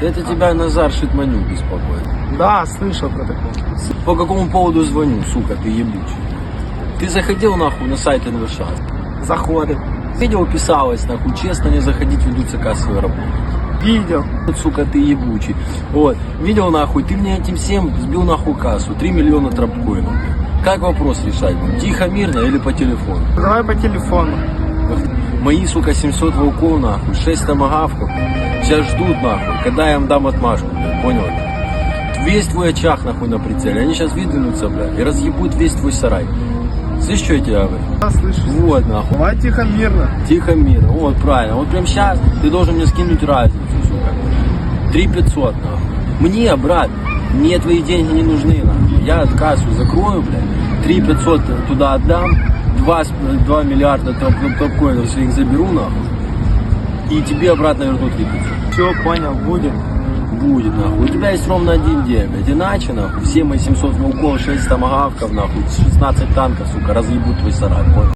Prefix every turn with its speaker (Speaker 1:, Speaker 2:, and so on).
Speaker 1: Это тебя Назар Шитманюк беспокоит.
Speaker 2: Да, слышал про такое.
Speaker 1: По какому поводу звоню, сука, ты ебучий? Ты заходил нахуй на сайт НВШ?
Speaker 2: Заходы.
Speaker 1: Видео писалось, нахуй, честно не заходить, ведутся кассовые работы.
Speaker 2: Видел.
Speaker 1: Вот, сука, ты ебучий. Вот, видел нахуй, ты мне этим всем сбил нахуй кассу, 3 миллиона тропкоинов. Как вопрос решать? Тихо, мирно или по телефону?
Speaker 2: Давай по телефону.
Speaker 1: Мои, сука, 700 волков, нахуй, 6 томагавков. Сейчас ждут, нахуй, когда я им дам отмашку, блядь, понял? Весь твой очаг, нахуй, на прицеле. Они сейчас выдвинутся, блядь, и разъебут весь твой сарай. Слышишь, что я тебе говорю?
Speaker 2: Да, слышу.
Speaker 1: Вот, нахуй.
Speaker 2: Давай тихо, мирно.
Speaker 1: Тихо, мирно. Вот, правильно. Вот прям сейчас ты должен мне скинуть разницу, сука. 3 500, нахуй. Мне, брат, мне твои деньги не нужны, нахуй. Я кассу закрою, блядь. 3 500 туда отдам. 2, 2 миллиарда топ- топкоинов своих заберу, нахуй. И тебе обратно верну 3 500.
Speaker 2: Все, понял, будет.
Speaker 1: Будет, нахуй. У тебя есть ровно один день, блядь. Иначе, нахуй, все мои 700 волков, 6 томагавков, нахуй, 16 танков, сука, разъебут твой сарай, понял?